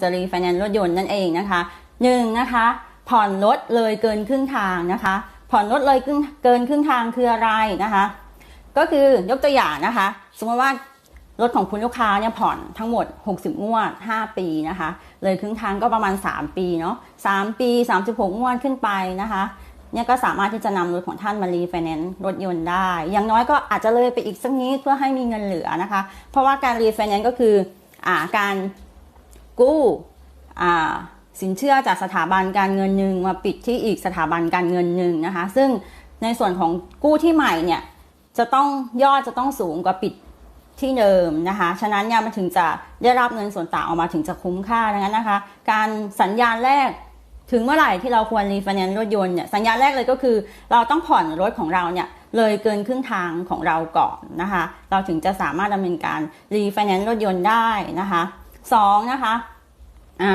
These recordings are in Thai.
จะรีไฟแนนซ์รถยนต์นั่นเองนะคะหนึ่งนะคะผ่อนรถเลยเกินครึ่งทางนะคะ ผ่อนรถเลยเกินครึ่งทางคืออะไรนะคะ ก็คือยกตัวอย่างนะคะ สมมติว่ารถของคุณลูกค้าเนี่ยผ่อนทั้งหมด 60 งวด 5 ปีนะคะ เลยครึ่งทางก็ประมาณ 3 ปีเนาะ3ปี 36 งวดขึ้นไปนะคะเนี่ยก็สามารถที่จะนำรถของท่านมารีไฟแนนซ์รถยนต์ได้ อย่างน้อยก็อาจจะเลยไปอีกสักนิดเพื่อให้มีเงินเหลือนะคะ เพราะว่าการรีไฟแนนซ์ก็คืออการ กู้อ่าสินเชื่อจากสถาบันการเงินหนึ่งมาปิดที่อีกสถาบันการเงินหนึ่งนะคะ ซึ่งในส่วนของกู้ที่ใหม่เนี่ยจะต้องยอดจะต้องสูงกว่าปิดที่เดิมนะคะ ฉะนั้นเนี่ยมันถึงจะได้รับเงินส่วนต่างออกมาถึงจะคุ้มค่าดังนั้นนะคะ การสัญญาณแรกถึงเมื่อไหร่ที่เราควรรีไฟแนนซ์รถยนต์เนี่ยสัญญาณแรกเลยก็คือ เราต้องผ่อนรถของเราเนี่ยเลยเกินครึ่งทางของเราก่อนนะคะ เราถึงจะสามารถดำเนินการรีไฟแนนซ์รถยนต์ได้นะคะสองนะคะ อ่า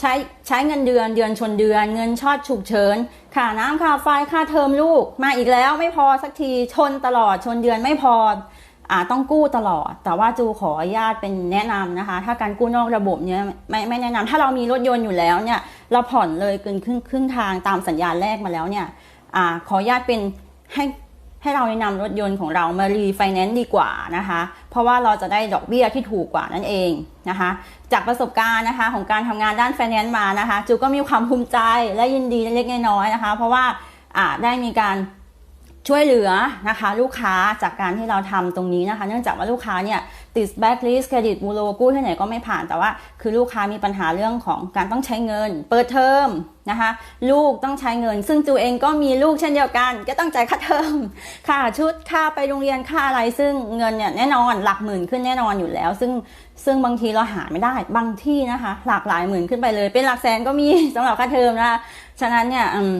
ใช้ใช้เงินเดือนเดือนชนเดือน เงินชอดฉุกเฉินค่าน้ำค่าไฟค่าเทอมลูก มาอีกแล้วไม่พอสักทีชนตลอดชนเดือนไม่พออ่าต้องกู้ตลอด แต่ว่าจูขออนุญาตเป็นแนะนำนะคะ ถ้าการกู้นอกระบบเนี่ยไม่ไม่แนะนำถ้าเรามีรถยนต์อยู่แล้วเนี่ย เราผ่อนเลยเกินครึ่งครึ่งทางตามสัญญาแรกมาแล้วเนี่ยอ่าขออนุญาตเป็นให้ ให้เราแนะนำรถยนต์ของเรามารีไฟแนนซ์ดีกว่านะคะ เพราะว่าเราจะได้ดอกเบี้ยที่ถูกกว่านั่นเองนะคะ จากประสบการณ์นะคะของการทำงานด้านไฟแนนซ์มานะคะจูก็มีความภูมิใจและยินดีเล็กน้อยนะคะ เพราะว่าอ่าได้มีการ ช่วยเหลือนะคะลูกค้าจากการที่เราทำตรงนี้นะคะ เนื่องจากว่าลูกค้าเนี่ยติดแบ็คลิสเครดิตบูโรกู้ที่ไหนก็ไม่ผ่านแต่ว่า คือลูกค้ามีปัญหาเรื่องของการต้องใช้เงิน เปิดเทอมนะคะ ลูกต้องใช้เงิน ซึ่งจูเองก็มีลูกเช่นเดียวกัน ก็ต้องจ่ายค่าเทอมค่าชุดค่าไปโรงเรียนค่าอะไร ซึ่งเงินเนี่ยแน่นอนหลักหมื่นขึ้นแน่นอนอยู่แล้ว ซึ่งซึ่งบางทีเราหาไม่ได้บางที่นะคะ หลากหลายหมื่นขึ้นไปเลย เป็นหลักแสนก็มีสำหรับค่าเทอมนะคะฉะนั้นเนี่ยอืม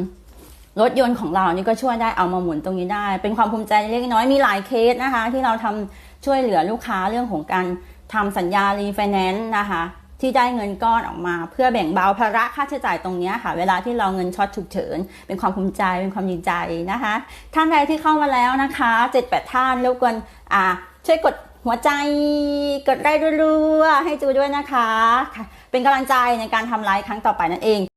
รถยนต์ของเรานี่ก็ช่วยได้เอามาหมุนตรงนี้ได้ เป็นความภูมิใจเล็กน้อยมีหลายเคสนะคะ ที่เราทำช่วยเหลือลูกค้าเรื่องของการทำสัญญารีไฟแนนซ์นะคะ ที่ได้เงินก้อนออกมา เพื่อแบ่งเบาภาระค่าใช้จ่ายตรงนี้ค่ะ เวลาที่เราเงินช็อตฉุกเฉิน เป็นความภูมิใจเป็นความดีใจนะคะ ท่านใดที่เข้ามาแล้วนะคะ7 8ท่านรบกวนอ่าช่วยกดหัวใจกดไลค์รัวๆให้จูด้วยนะคะ เป็นกำลังใจในการทำไลฟ์ครั้งต่อไปนั่นเอง